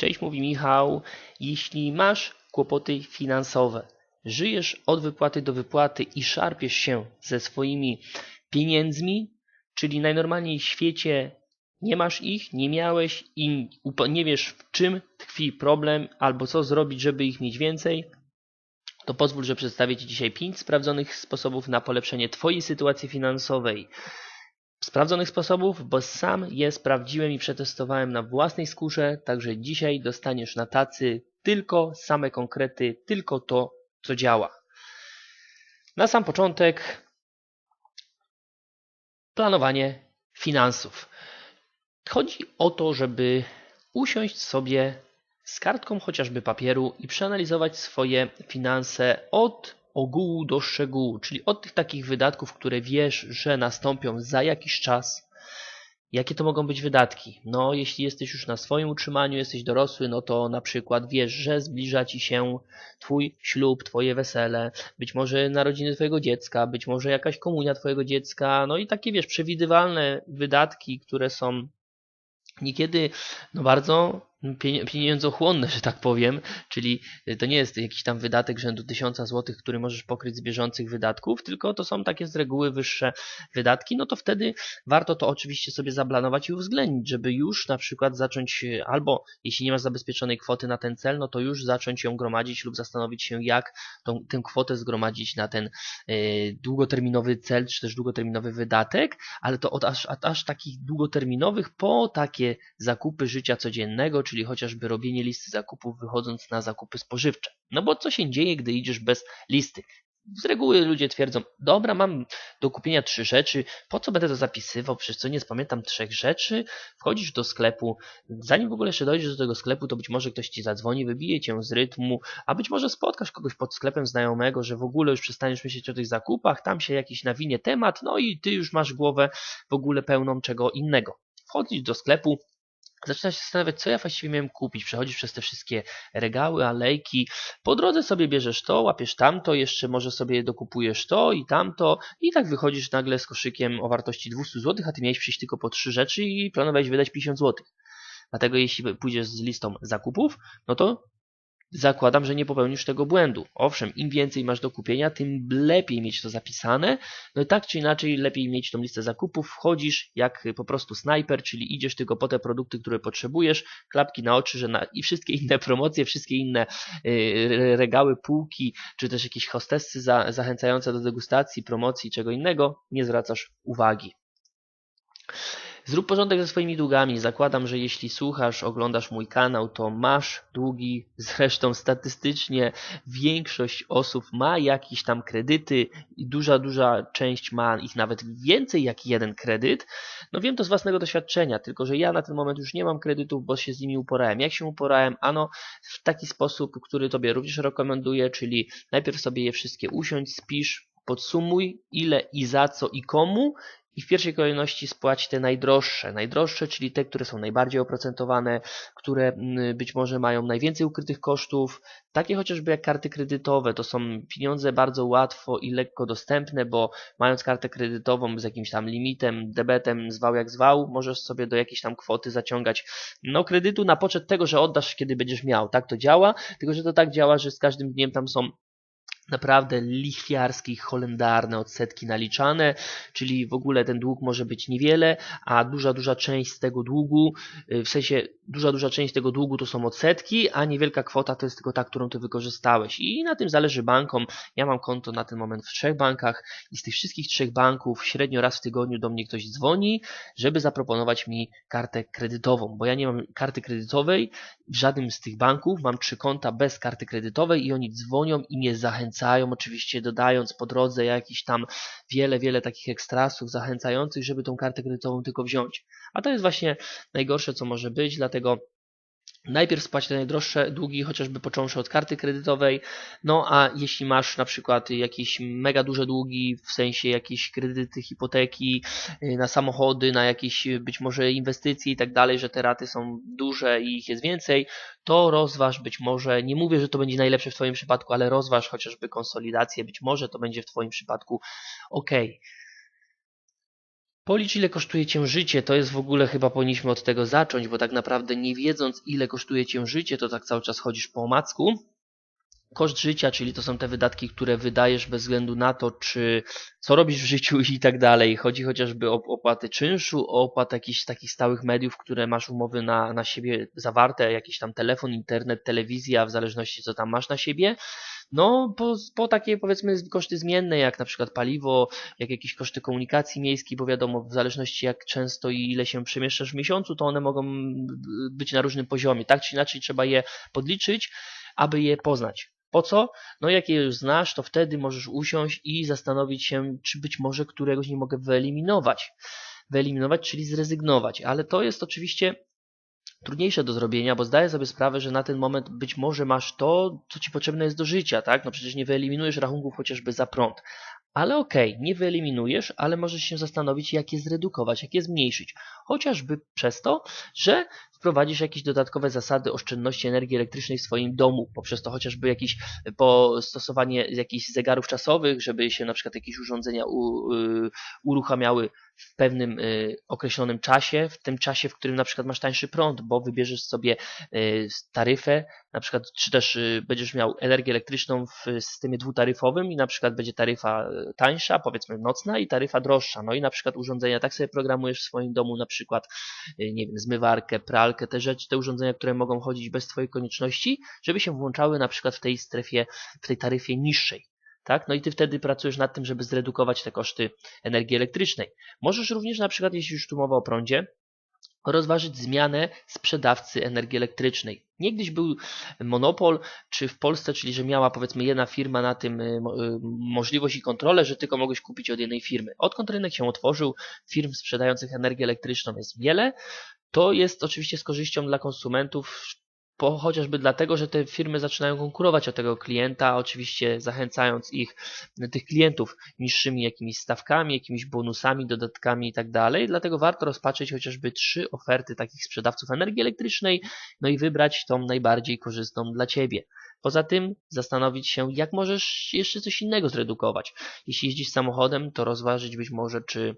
Cześć, mówi Michał. Jeśli masz kłopoty finansowe, żyjesz od wypłaty do wypłaty i szarpiesz się ze swoimi pieniędzmi, czyli najnormalniej w świecie nie masz ich, nie miałeś i nie wiesz w czym tkwi problem albo co zrobić, żeby ich mieć więcej, to pozwól, że przedstawię Ci dzisiaj 5 sprawdzonych sposobów na polepszenie Twojej sytuacji finansowej. Sprawdzonych sposobów, bo sam je sprawdziłem i przetestowałem na własnej skórze, także dzisiaj dostaniesz na tacy tylko same konkrety, tylko to, co działa. Na sam początek planowanie finansów. Chodzi o to, żeby usiąść sobie z kartką chociażby papieru i przeanalizować swoje finanse od ogółu do szczegółu, czyli od tych takich wydatków, które wiesz, że nastąpią za jakiś czas. Jakie to mogą być wydatki? No, jeśli jesteś już na swoim utrzymaniu, jesteś dorosły, no to na przykład wiesz, że zbliża ci się twój ślub, twoje wesele, być może narodziny twojego dziecka, być może jakaś komunia twojego dziecka, no i takie wiesz, przewidywalne wydatki, które są niekiedy no bardzo pieniądzochłonne, że tak powiem, czyli to nie jest jakiś tam wydatek rzędu 1000 zł, który możesz pokryć z bieżących wydatków, tylko to są takie z reguły wyższe wydatki, no to wtedy warto to oczywiście sobie zaplanować i uwzględnić, żeby już na przykład zacząć, albo jeśli nie masz zabezpieczonej kwoty na ten cel, no to już zacząć ją gromadzić lub zastanowić się, jak tą, tę kwotę zgromadzić na ten y, długoterminowy cel, czy też długoterminowy wydatek, ale to od aż, aż takich długoterminowych po takie zakupy życia codziennego, czyli chociażby robienie listy zakupów wychodząc na zakupy spożywcze. No bo co się dzieje, gdy idziesz bez listy? Z reguły ludzie twierdzą, dobra, mam do kupienia trzy rzeczy, po co będę to zapisywał, przecież co nie spamiętam trzech rzeczy, wchodzisz do sklepu, zanim w ogóle jeszcze dojdziesz do tego sklepu, to być może ktoś ci zadzwoni, wybije cię z rytmu, a być może spotkasz kogoś pod sklepem znajomego, że w ogóle już przestaniesz myśleć o tych zakupach, tam się jakiś nawinie temat, no i ty już masz głowę w ogóle pełną czego innego. Wchodzisz do sklepu, Zaczynasz się zastanawiać, co ja właściwie miałem kupić. Przechodzisz przez te wszystkie regały, alejki. Po drodze sobie bierzesz to, łapiesz tamto, jeszcze może sobie dokupujesz to i tamto. I tak wychodzisz nagle z koszykiem o wartości 200 zł, a ty miałeś przyjść tylko po trzy rzeczy i planowałeś wydać 50 zł. Dlatego jeśli pójdziesz z listą zakupów, no to zakładam, że nie popełnisz tego błędu. Owszem, im więcej masz do kupienia, tym lepiej mieć to zapisane. No i tak czy inaczej, lepiej mieć tą listę zakupów. Wchodzisz jak po prostu snajper, czyli idziesz tylko po te produkty, które potrzebujesz, klapki na oczy, że na i wszystkie inne promocje, wszystkie inne yy, regały, półki, czy też jakieś hostessy za, zachęcające do degustacji, promocji, czego innego, nie zwracasz uwagi. Zrób porządek ze swoimi długami. Zakładam, że jeśli słuchasz, oglądasz mój kanał, to masz długi. Zresztą statystycznie większość osób ma jakieś tam kredyty i duża, duża część ma ich nawet więcej jak jeden kredyt. No wiem to z własnego doświadczenia, tylko że ja na ten moment już nie mam kredytów, bo się z nimi uporałem. Jak się uporałem? Ano w taki sposób, który Tobie również rekomenduję, czyli najpierw sobie je wszystkie usiądź, spisz, podsumuj ile i za co i komu i w pierwszej kolejności spłać te najdroższe. Najdroższe, czyli te, które są najbardziej oprocentowane, które mm, być może mają najwięcej ukrytych kosztów. Takie chociażby jak karty kredytowe, to są pieniądze bardzo łatwo i lekko dostępne, bo mając kartę kredytową z jakimś tam limitem, debetem, zwał jak zwał, możesz sobie do jakiejś tam kwoty zaciągać no kredytu na poczet tego, że oddasz kiedy będziesz miał. Tak to działa, tylko że to tak działa, że z każdym dniem tam są naprawdę lichwiarskie, holendarne odsetki naliczane, czyli w ogóle ten dług może być niewiele, a duża, duża część z tego długu, y, w sensie duża, duża część tego długu to są odsetki, a niewielka kwota to jest tylko ta, którą ty wykorzystałeś. I na tym zależy bankom. Ja mam konto na ten moment w trzech bankach i z tych wszystkich trzech banków średnio raz w tygodniu do mnie ktoś dzwoni, żeby zaproponować mi kartę kredytową, bo ja nie mam karty kredytowej w żadnym z tych banków, mam trzy konta bez karty kredytowej i oni dzwonią i mnie zachęcają zachęcają, oczywiście dodając po drodze jakiś tam wiele, wiele takich ekstrasów zachęcających, żeby tą kartę kredytową tylko wziąć. A to jest właśnie najgorsze, co może być, dlatego Najpierw spłać te najdroższe długi, chociażby począwszy od karty kredytowej, no a jeśli masz na przykład jakieś mega duże długi, w sensie jakieś kredyty, hipoteki y, na samochody, na jakieś być może inwestycje i tak dalej, że te raty są duże i ich jest więcej, to rozważ być może, nie mówię, że to będzie najlepsze w Twoim przypadku, ale rozważ chociażby konsolidację, być może to będzie w Twoim przypadku ok. Policz ile kosztuje cię życie, to jest w ogóle chyba powinniśmy od tego zacząć, bo tak naprawdę nie wiedząc ile kosztuje cię życie, to tak cały czas chodzisz po omacku. Koszt życia, czyli to są te wydatki, które wydajesz bez względu na to, czy co robisz w życiu i tak dalej. Chodzi chociażby o opłaty czynszu, o opłat jakichś takich stałych mediów, które masz umowy na, na siebie zawarte, jakiś tam telefon, internet, telewizja, w zależności co tam masz na siebie. No, po, po takie powiedzmy koszty zmienne, jak na przykład paliwo, jak jakieś koszty komunikacji miejskiej, bo wiadomo, w zależności jak często i ile się przemieszczasz w miesiącu, to one mogą być na różnym poziomie. Tak czy inaczej trzeba je podliczyć, aby je poznać. Po co? No jak je już znasz, to wtedy możesz usiąść i zastanowić się, czy być może któregoś nie mogę wyeliminować. Wyeliminować, czyli zrezygnować. Ale to jest oczywiście trudniejsze do zrobienia, bo zdaję sobie sprawę, że na ten moment być może masz to, co ci potrzebne jest do życia, tak? No przecież nie wyeliminujesz rachunków chociażby za prąd. Ale okej, okay, nie wyeliminujesz, ale możesz się zastanowić, jak je zredukować, jak je zmniejszyć. Chociażby przez to, że wprowadzisz jakieś dodatkowe zasady oszczędności energii elektrycznej w swoim domu, poprzez to chociażby jakieś stosowanie jakichś zegarów czasowych, żeby się na przykład jakieś urządzenia u, y, uruchamiały w pewnym y, określonym czasie, w tym czasie, w którym na przykład masz tańszy prąd, bo wybierzesz sobie y, taryfę, na przykład, czy też y, będziesz miał energię elektryczną w systemie dwutaryfowym i na przykład będzie taryfa tańsza, powiedzmy nocna i taryfa droższa. No i na przykład urządzenia tak sobie programujesz w swoim domu, na przykład, nie wiem, zmywarkę, pralkę, te rzeczy, te urządzenia, które mogą chodzić bez Twojej konieczności, żeby się włączały na przykład w tej strefie, w tej taryfie niższej. Tak? No i ty wtedy pracujesz nad tym, żeby zredukować te koszty energii elektrycznej. Możesz również na przykład, jeśli już tu mowa o prądzie, rozważyć zmianę sprzedawcy energii elektrycznej. Niegdyś był monopol, czy w Polsce, czyli że miała powiedzmy jedna firma na tym y, y, możliwość i kontrolę, że tylko mogłeś kupić od jednej firmy. Odkąd rynek się otworzył, firm sprzedających energię elektryczną jest wiele. To jest oczywiście z korzyścią dla konsumentów, chociażby dlatego, że te firmy zaczynają konkurować o tego klienta, oczywiście zachęcając ich, tych klientów niższymi jakimiś stawkami, jakimiś bonusami, dodatkami i tak. Dlatego warto rozpatrzeć chociażby trzy oferty takich sprzedawców energii elektrycznej, no i wybrać tą najbardziej korzystną dla Ciebie. Poza tym zastanowić się, jak możesz jeszcze coś innego zredukować. Jeśli jeździsz samochodem, to rozważyć być może, czy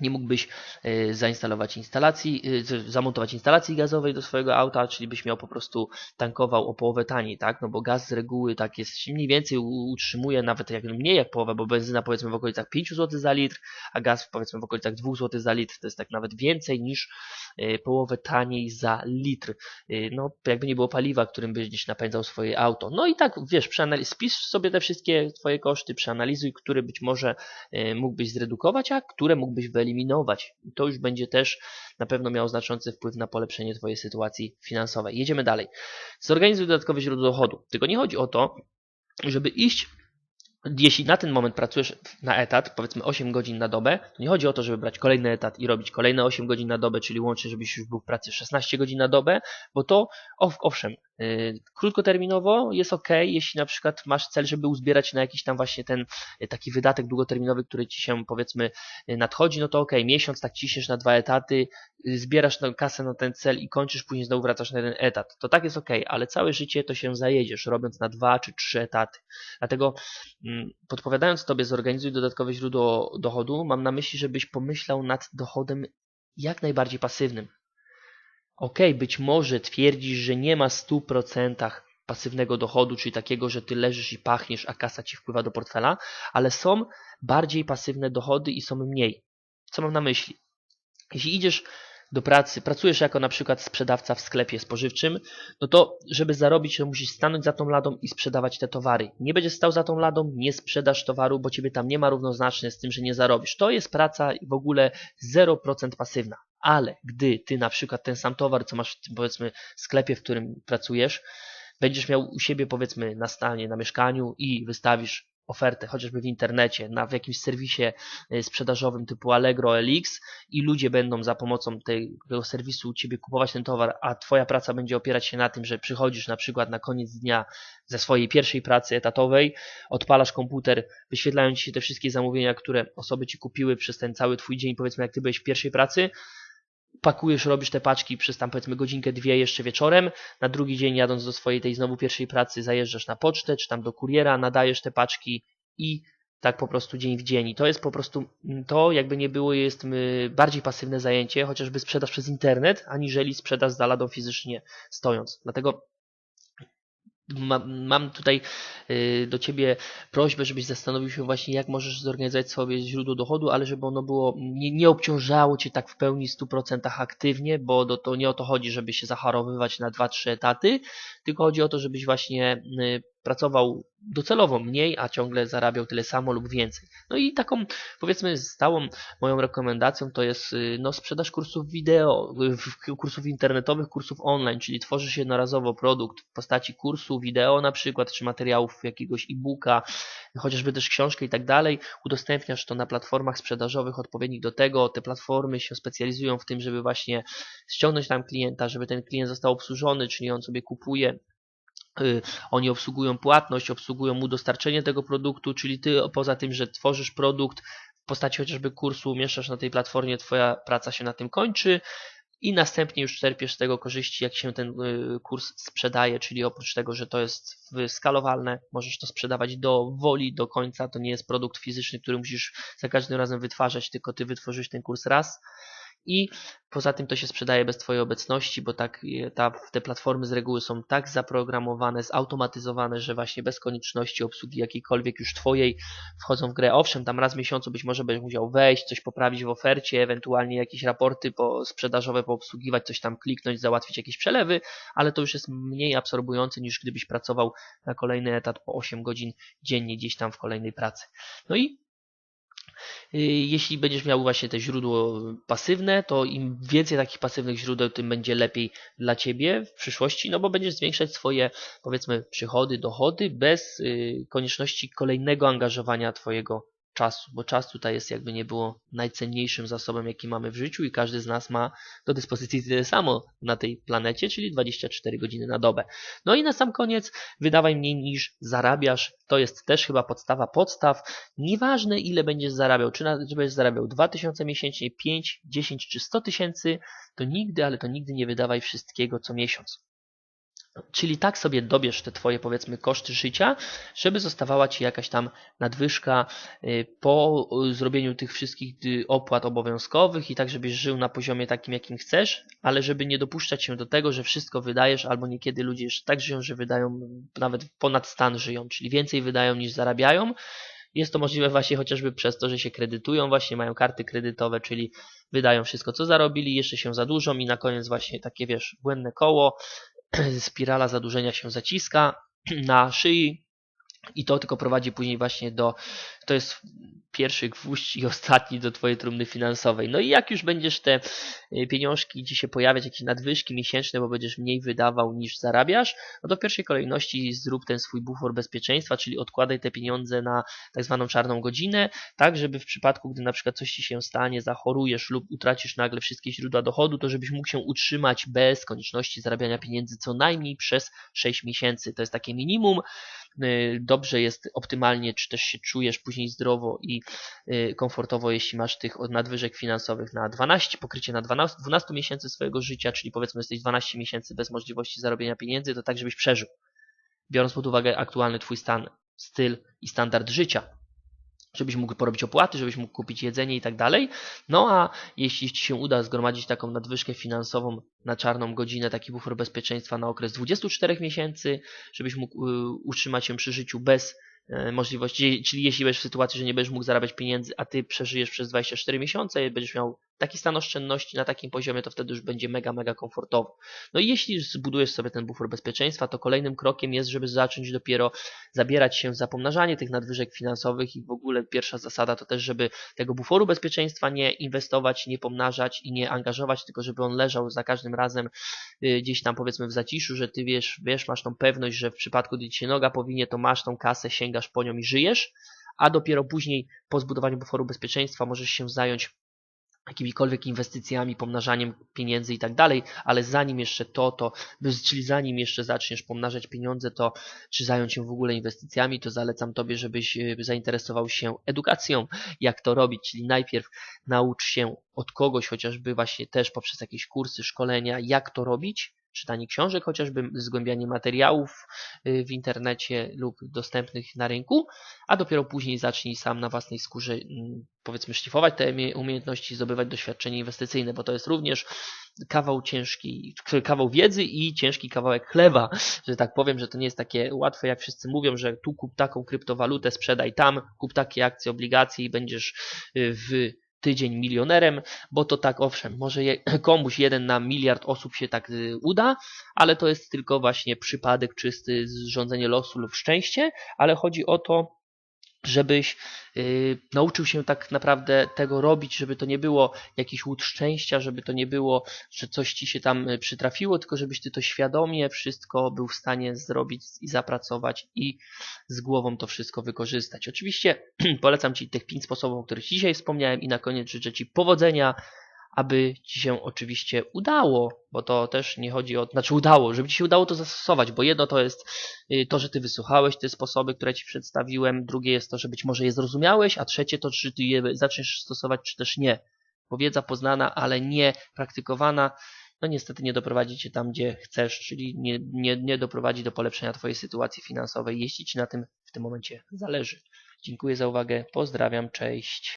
nie mógłbyś e, zainstalować instalacji, e, zamontować instalacji gazowej do swojego auta, czyli byś miał po prostu tankował o połowę taniej, tak? No bo gaz z reguły tak jest mniej więcej utrzymuje nawet jak mniej jak połowę, bo benzyna powiedzmy w okolicach 5 zł za litr, a gaz powiedzmy w okolicach 2 zł za litr, to jest tak nawet więcej niż e, połowę taniej za litr. No jakby nie było paliwa, którym byś gdzieś napędzał swoje auto. No i tak wiesz, spisz sobie te wszystkie twoje koszty, przeanalizuj, które być może mógłbyś zredukować, a które mógłbyś wyeliminować eliminować. I to już będzie też na pewno miało znaczący wpływ na polepszenie Twojej sytuacji finansowej. Jedziemy dalej. Zorganizuj dodatkowe źródło dochodu. Tylko nie chodzi o to, żeby iść jeśli na ten moment pracujesz na etat, powiedzmy 8 godzin na dobę, to nie chodzi o to, żeby brać kolejny etat i robić kolejne 8 godzin na dobę, czyli łącznie, żebyś już był w pracy 16 godzin na dobę, bo to owszem, krótkoterminowo jest ok, jeśli na przykład masz cel, żeby uzbierać na jakiś tam właśnie ten yy, taki wydatek długoterminowy, który ci się powiedzmy yy, nadchodzi, no to ok, miesiąc tak ciśniesz na dwa etaty, zbierasz kasę na ten cel i kończysz, później znowu wracasz na jeden etat. To tak jest ok, ale całe życie to się zajedziesz, robiąc na dwa czy trzy etaty. Dlatego mm, podpowiadając Tobie zorganizuj dodatkowe źródło dochodu, mam na myśli, żebyś pomyślał nad dochodem jak najbardziej pasywnym. Ok, być może twierdzisz, że nie ma 100% pasywnego dochodu, czyli takiego, że ty leżysz i pachniesz, a kasa ci wpływa do portfela, ale są bardziej pasywne dochody i są mniej. Co mam na myśli? Jeśli idziesz do pracy, pracujesz jako na przykład sprzedawca w sklepie spożywczym, no to żeby zarobić, to musisz stanąć za tą ladą i sprzedawać te towary. Nie będziesz stał za tą ladą, nie sprzedasz towaru, bo ciebie tam nie ma równoznacznie z tym, że nie zarobisz. To jest praca w ogóle 0% pasywna. Ale gdy ty na przykład ten sam towar, co masz w sklepie, w którym pracujesz, będziesz miał u siebie powiedzmy na stanie, na mieszkaniu i wystawisz ofertę, chociażby w internecie, na, w jakimś serwisie e, sprzedażowym typu Allegro, LX i ludzie będą za pomocą tego serwisu u Ciebie kupować ten towar, a Twoja praca będzie opierać się na tym, że przychodzisz na przykład na koniec dnia ze swojej pierwszej pracy etatowej, odpalasz komputer, wyświetlają Ci się te wszystkie zamówienia, które osoby Ci kupiły przez ten cały Twój dzień, powiedzmy jak Ty byłeś w pierwszej pracy, pakujesz, robisz te paczki przez tam powiedzmy godzinkę, dwie jeszcze wieczorem, na drugi dzień jadąc do swojej tej znowu pierwszej pracy zajeżdżasz na pocztę, czy tam do kuriera, nadajesz te paczki i tak po prostu dzień w dzień. I to jest po prostu, mm, to jakby nie było, jest y, bardziej pasywne zajęcie, chociażby sprzedaż przez internet, aniżeli sprzedaż z ladą fizycznie stojąc. Dlatego mam tutaj y, do Ciebie prośbę, żebyś zastanowił się właśnie, jak możesz zorganizować sobie źródło dochodu, ale żeby ono było, nie, nie obciążało Cię tak w pełni 100% aktywnie, bo do, to nie o to chodzi, żeby się zacharowywać na 2-3 etaty, tylko chodzi o to, żebyś właśnie y, pracował docelowo mniej, a ciągle zarabiał tyle samo lub więcej. No i taką powiedzmy stałą moją rekomendacją to jest y, no, sprzedaż kursów wideo, kursów internetowych, kursów online, czyli tworzysz jednorazowo produkt w postaci kursu wideo na przykład, czy materiałów jakiegoś e-booka, chociażby też książkę i tak dalej, udostępniasz to na platformach sprzedażowych odpowiednich do tego, te platformy się specjalizują w tym, żeby właśnie ściągnąć tam klienta, żeby ten klient został obsłużony, czyli on sobie kupuje oni obsługują płatność, obsługują mu dostarczenie tego produktu, czyli ty poza tym, że tworzysz produkt w postaci chociażby kursu, umieszczasz na tej platformie, twoja praca się na tym kończy i następnie już czerpiesz z tego korzyści, jak się ten y, kurs sprzedaje, czyli oprócz tego, że to jest skalowalne, możesz to sprzedawać do woli, do końca, to nie jest produkt fizyczny, który musisz za każdym razem wytwarzać, tylko ty wytworzysz ten kurs raz i poza tym to się sprzedaje bez Twojej obecności, bo tak e, ta, te platformy z reguły są tak zaprogramowane, zautomatyzowane, że właśnie bez konieczności obsługi jakiejkolwiek już Twojej wchodzą w grę. Owszem, tam raz w miesiącu być może będziesz musiał wejść, coś poprawić w ofercie, ewentualnie jakieś raporty po, sprzedażowe poobsługiwać, coś tam kliknąć, załatwić jakieś przelewy, ale to już jest mniej absorbujące niż gdybyś pracował na kolejny etat po 8 godzin dziennie gdzieś tam w kolejnej pracy. No i jeśli będziesz miał właśnie te źródło pasywne, to im więcej takich pasywnych źródeł, tym będzie lepiej dla Ciebie w przyszłości, no bo będziesz zwiększać swoje, powiedzmy, przychody, dochody bez y, konieczności kolejnego angażowania Twojego czasu, bo czas tutaj jest jakby nie było najcenniejszym zasobem, jaki mamy w życiu i każdy z nas ma do dyspozycji tyle samo na tej planecie, czyli 24 godziny na dobę. No i na sam koniec wydawaj mniej niż zarabiasz. To jest też chyba podstawa podstaw. Nieważne ile będziesz zarabiał, czy, na, czy będziesz zarabiał 2000 miesięcznie, 5, 10 czy 100 tysięcy, to nigdy, ale to nigdy nie wydawaj wszystkiego co miesiąc. Czyli tak sobie dobierz te Twoje powiedzmy koszty życia, żeby zostawała Ci jakaś tam nadwyżka y, po zrobieniu tych wszystkich y, opłat obowiązkowych i tak, żebyś żył na poziomie takim, jakim chcesz, ale żeby nie dopuszczać się do tego, że wszystko wydajesz, albo niekiedy ludzie jeszcze tak żyją, że wydają nawet ponad stan żyją, czyli więcej wydają niż zarabiają. Jest to możliwe właśnie chociażby przez to, że się kredytują, właśnie mają karty kredytowe, czyli wydają wszystko, co zarobili, jeszcze się zadłużą i na koniec właśnie takie, wiesz, błędne koło, spirala zadłużenia się zaciska na szyi i to tylko prowadzi później właśnie do, to jest pierwszy gwóźdź i ostatni do Twojej trumny finansowej. No i jak już będziesz te y, pieniążki Ci się pojawiać, jakieś nadwyżki miesięczne, bo będziesz mniej wydawał niż zarabiasz, no to w pierwszej kolejności zrób ten swój bufor bezpieczeństwa, czyli odkładaj te pieniądze na tak zwaną czarną godzinę, tak żeby w przypadku, gdy na przykład coś Ci się stanie, zachorujesz lub utracisz nagle wszystkie źródła dochodu, to żebyś mógł się utrzymać bez konieczności zarabiania pieniędzy co najmniej przez 6 miesięcy. To jest takie minimum. Y, dobrze jest optymalnie, czy też się czujesz później zdrowo i y, komfortowo, jeśli masz tych nadwyżek finansowych na 12, pokrycie na 12, 12 miesięcy swojego życia, czyli powiedzmy jesteś 12 miesięcy bez możliwości zarobienia pieniędzy, to tak, żebyś przeżył. Biorąc pod uwagę aktualny Twój stan, styl i standard życia żebyś mógł porobić opłaty, żebyś mógł kupić jedzenie i tak dalej. No a jeśli Ci się uda zgromadzić taką nadwyżkę finansową na czarną godzinę, taki bufor bezpieczeństwa na okres 24 miesięcy, żebyś mógł y, utrzymać się przy życiu bez możliwości, czyli jeśli będziesz w sytuacji, że nie będziesz mógł zarabiać pieniędzy, a ty przeżyjesz przez 24 miesiące będziesz miał taki stan oszczędności na takim poziomie, to wtedy już będzie mega, mega komfortowo. No i jeśli zbudujesz sobie ten bufor bezpieczeństwa, to kolejnym krokiem jest, żeby zacząć dopiero zabierać się za pomnażanie tych nadwyżek finansowych i w ogóle pierwsza zasada to też, żeby tego buforu bezpieczeństwa nie inwestować, nie pomnażać i nie angażować, tylko żeby on leżał za każdym razem y, gdzieś tam powiedzmy w zaciszu, że ty wiesz, wiesz, masz tą pewność, że w przypadku, gdy ci się noga powinie, to masz tą kasę, sięgasz po nią i żyjesz, a dopiero później po zbudowaniu buforu bezpieczeństwa możesz się zająć jakimikolwiek inwestycjami, pomnażaniem pieniędzy i tak dalej, ale zanim jeszcze to, to, czyli zanim jeszcze zaczniesz pomnażać pieniądze, to czy zająć się w ogóle inwestycjami, to zalecam Tobie, żebyś e, zainteresował się edukacją, jak to robić, czyli najpierw naucz się od kogoś, chociażby właśnie też poprzez jakieś kursy, szkolenia, jak to robić, czytanie książek, chociażby zgłębianie materiałów y, w internecie lub dostępnych na rynku, a dopiero później zacznij sam na własnej skórze mm, powiedzmy szlifować te umie- umiejętności, zdobywać doświadczenie inwestycyjne, bo to jest również kawał ciężki, kawał wiedzy i ciężki kawałek chleba, że tak powiem, że to nie jest takie łatwe, jak wszyscy mówią, że tu kup taką kryptowalutę, sprzedaj tam, kup takie akcje, obligacje i będziesz y, w tydzień milionerem, bo to tak owszem, może komuś jeden na miliard osób się tak y, uda, ale to jest tylko właśnie przypadek czysty, zrządzenie losu lub szczęście, ale chodzi o to, żebyś y, nauczył się tak naprawdę tego robić, żeby to nie było jakiś łód szczęścia, żeby to nie było, że coś ci się tam y, przytrafiło, tylko żebyś ty to świadomie wszystko był w stanie zrobić i zapracować i z głową to wszystko wykorzystać. Oczywiście polecam ci tych pięć sposobów, o których dzisiaj wspomniałem i na koniec życzę ci powodzenia, aby ci się oczywiście udało, bo to też nie chodzi o, znaczy udało, żeby ci się udało to zastosować, bo jedno to jest y, to, że ty wysłuchałeś te sposoby, które ci przedstawiłem, drugie jest to, że być może je zrozumiałeś, a trzecie to, czy ty je zaczniesz stosować, czy też nie. Bo wiedza poznana, ale nie praktykowana, no niestety nie doprowadzi cię tam, gdzie chcesz, czyli nie, nie, nie doprowadzi do polepszenia twojej sytuacji finansowej, jeśli ci na tym w tym momencie zależy. Dziękuję za uwagę, pozdrawiam, cześć.